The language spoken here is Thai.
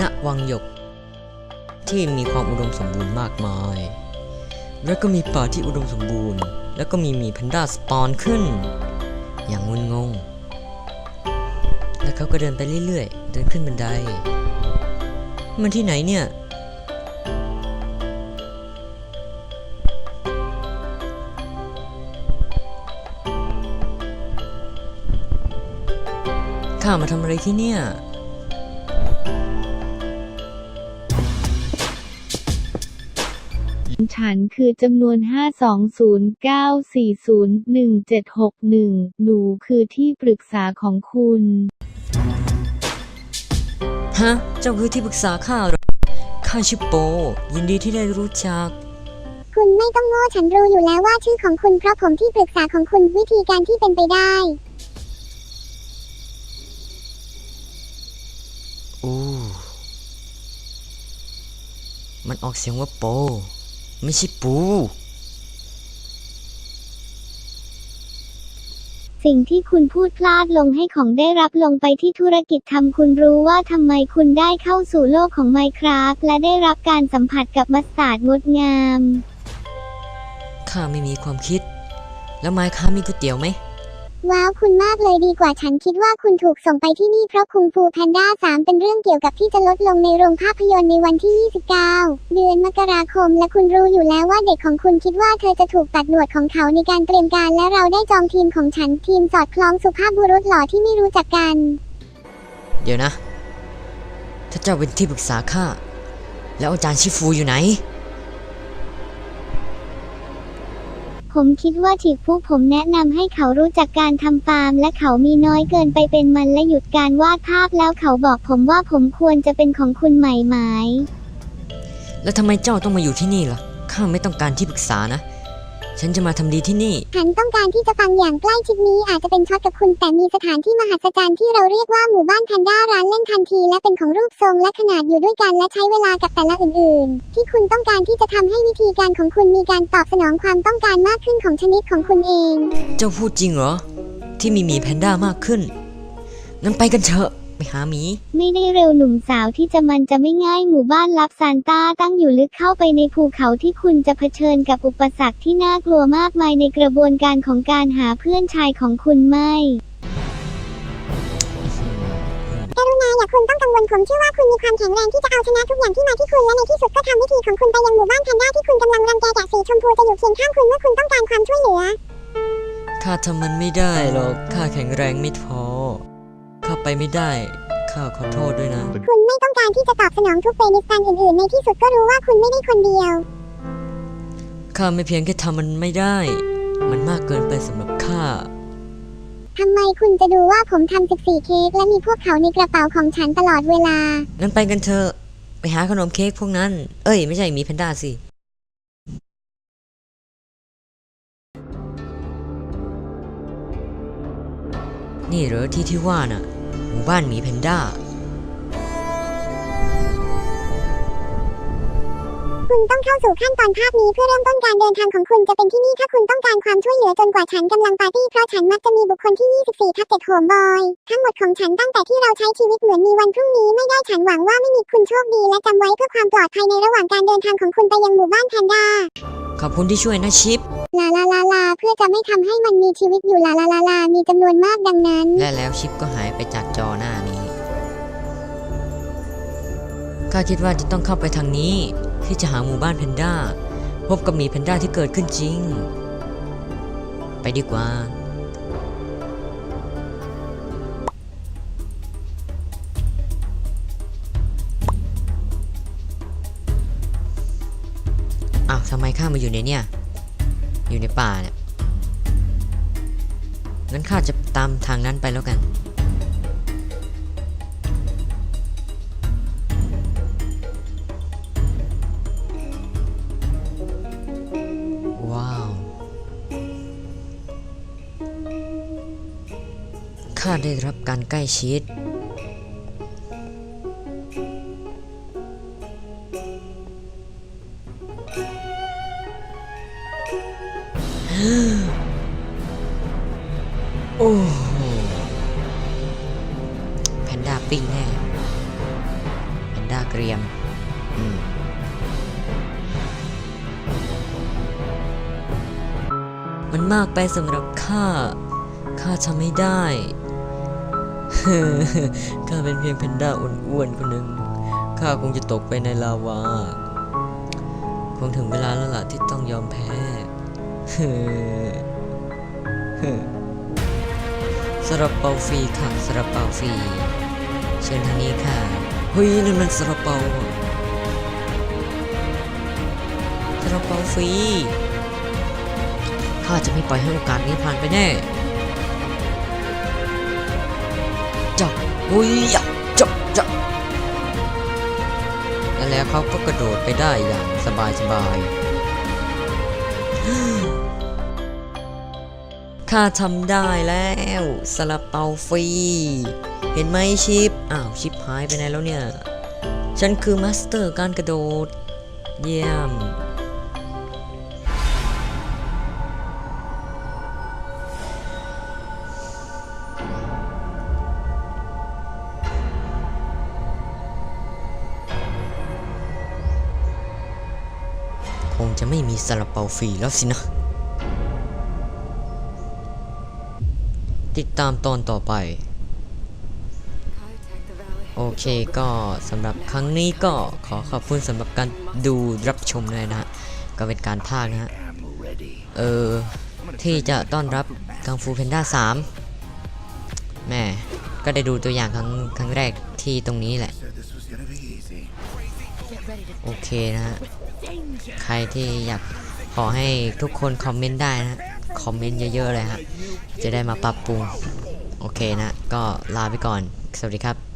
ณวังหยก ที่มีความอุดมสมบูรณ์มากมาย แล้วก็มีป่าที่อุดมสมบูรณ์ แล้วก็มีหมีแพนด้าสปอนขึ้น อย่างงุนงง แล้วเขาก็เดินไปเรื่อยๆ เดินขึ้นบันได มันที่ไหนเนี่ย ข้ามาทำอะไรที่เนี่ย ฉันคือจำนวน 52094011761 หนูคือที่ปรึกษาของคุณ ฮะ เจ้าคือที่ปรึกษาข้าเหรอข้าชื่อโป ยินดีที่ได้รู้จัก คุณไม่ต้องโง่ฉันรู้อยู่แล้วว่าชื่อของคุณเพราะผมที่ปรึกษาของคุณวิธีการที่เป็นไปได้อู้มันออกเสียงว่าโป ไม่ใช่ปู สิ่งที่คุณพูดพลาดลงให้ของได้รับลงไปที่ธุรกิจทำคุณรู้ว่าทำไมคุณได้เข้าสู่โลกของไมคราฟและได้รับการสัมผัสกับมัสตาร์ดงดงาม ข้าไม่มีความคิด แล้วไม้ข้ามีก๋วยเตี๋ยวไหม ว้าวคุณมากเลยดีกว่าฉันคิดว่าคุณถูกส่งไปที่นี่เพราะคุงฟูแพนด้า 3 เป็นเรื่องเกี่ยวกับที่จะลดลงในโรงภาพยนตร์ในวันที่ 29 เดือนมกราคม และคุณรู้อยู่แล้วว่าเด็กของคุณคิดว่าเธอจะถูกตัดหนวดของเขาในการเตรียมการ และเราได้จองทีมของฉันทีมสอดคล้องสุภาพบุรุษหล่อที่ไม่รู้จักกัน เดี๋ยวนะ ถ้าเจ้าเป็นที่ปรึกษาข้าแล้วอาจารย์ชิฟูอยู่ไหน ผมคิดว่าถีกผู้ผมแนะนำให้เขารู้จักการทำฟาร์ม และเขามีน้อยเกินไปเป็นมันและหยุดการวาดภาพแล้วเขาบอกผมว่าผมควรจะเป็นของคุณใหม่ไหมแล้วทำไมเจ้าต้องมาอยู่ที่นี่ล่ะ ข้าไม่ต้องการที่ปรึกษานะ ฉันจะมาทำดีที่นี่ ฉันต้องการที่จะฟังอย่างใกล้ชิดนี้อาจจะเป็นช็อตกับคุณ แต่มีสถานที่มหัศจรรย์ที่เราเรียกว่าหมู่บ้านแพนด้าร้านเล่นทันที และเป็นของรูปทรงและขนาดอยู่ด้วยกันและใช้เวลากับแต่ละอื่น ๆ ที่คุณต้องการที่จะทำให้วิธีการของคุณมีการตอบสนองความต้องการมากขึ้นของชนิดของคุณเอง เจ้าพูดจริงเหรอ ที่มีหมีแพนด้ามากขึ้นงั้นไปกันเถอะไป หาหมี ไม่ได้เร็วหนุ่มสาวที่จะมันจะไม่ง่ายหมู่บ้านลับซานต้าตั้งอยู่ลึกเข้าไปในภูเขาที่คุณจะเผชิญกับอุปสรรคที่น่ากลัวมากมายในกระบวนการของการหาเพื่อนชายของคุณไม่กรุณาอย่าคุณต้องกังวลผมเชื่อว่าคุณมีความแข็งแรงที่จะเอาชนะทุกอย่างที่มาที่คุณและในที่สุดก็ทำวิธีของคุณไปยังหมู่บ้านแพนด้าที่คุณกำลังรังแกแกะสีชมพูจะอยู่เคียงข้างคุณเมื่อคุณต้องการความช่วยเหลือข้าทำมันไม่ได้หรอกข้าแข็งแรงไม่พอข้า ไปไม่ได้ ข้าขอโทษด้วยนะ คุณไม่ต้องการที่จะตอบสนองทุกเฟนิสตันอื่นๆ ในที่สุดก็รู้ว่าคุณไม่ได้คนเดียว ข้าไม่เพียงแค่ทำมันไม่ได้ มันมากเกินไปสำหรับข้า ทำไมคุณจะดูว่าผมทำ14เค้กและมีพวกเขาในกระเป๋าของฉันตลอดเวลา งั้นไปกันเถอะ ไปหาขนมเค้กพวกนั้น เอ้ย ไม่ใช่หมีแพนด้าสิ นี่เหรอที่ที่ว่าน่ะ หมู่บ้านหมีแพนด้า คุณต้องเข้าสู่ขั้นตอนภาพนี้เพื่อเริ่มต้นการเดินทางของคุณจะเป็นที่นี่ถ้าคุณต้องการความช่วยเหลือจนกว่าฉันกำลังปาร์ตี้เพราะฉันมักจะมีบุคคลที่ 24 ทับ7โหมบอย ทั้งหมดของฉันตั้งแต่ที่เราใช้ชีวิตเหมือนมีวันพรุ่งนี้ไม่ได้ฉันหวังว่าไม่มีคุณโชคดีและจำไว้เพื่อความปลอดภัยในระหว่างการเดินทางของคุณไปยังหมู่บ้านแพนด้าขอบคุณที่ช่วยนะชิป ลาลาลาลาเพื่อจะไม่ทำให้มันมีชีวิตอยู่ลาลาลาลามีจำนวนมากดังนั้น และแล้วชิปก็หายไปจากจอหน้านี้ ข้าคิดว่าจะต้องเข้าไปทางนี้ ที่จะหาหมู่บ้านแพนด้า พบกับหมีแพนด้าที่เกิดขึ้นจริง ไปดีกว่า อ้าวทำไมข้ามาอยู่ในเนี่ย อยู่ในป่าเนี่ย งั้นข้าจะตามทางนั้นไปแล้วกัน ข้าได้รับการใกล้ชิด โอ้แพนด้าปิ้งแน่แพนด้าเกรียม อืมมันมากไปสำหรับข้า ข้าทำไม่ได้ ข้าเป็นเพียงแพนด้าอ้วนๆคนหนึ่งข้าคงจะตกไปในลาวา คงถึงเวลาแล้วล่ะที่ต้องยอมแพ้สลับเปาฟรีค่ะสลับเปาฟรีเชิญทางนี้ค่ะเฮ้ยนั่นมันสลับเปาสลับเปาฟรีข้าจะไม่ปล่อยให้โอกาสนี้ผ่านไปแน่ อุ้ยจับจับจับและแล้วเขาก็กระโดดไปได้อย่างสบายสบายๆข้าทำได้แล้วสลับเปาฟรี เห็นไหมชิป อ้าวชิปหายไปไหนแล้วเนี่ย ฉันคือมาสเตอร์การกระโดด เยี่ยม คงจะไม่มีสลับเปาฟรีแล้วสินะ ติดตามตอนต่อไป โอเคก็สำหรับครั้งนี้ก็ขอขอบคุณสำหรับการดูรับชมเลยนะ ก็เป็นการพากย์นะฮะ เออ ที่จะต้อนรับกังฟูเพนด้า3แม่ก็ได้ดูตัวอย่างครั้งครั้งแรกที่ตรงนี้แหละ โอเคนะฮะใครที่อยากขอให้ทุกคนคอมเมนต์ได้นะคอมเมนต์เยอะๆเลยฮะจะได้มาปรับปรุง โอเคนะ ก็ลาไปก่อน สวัสดีครับ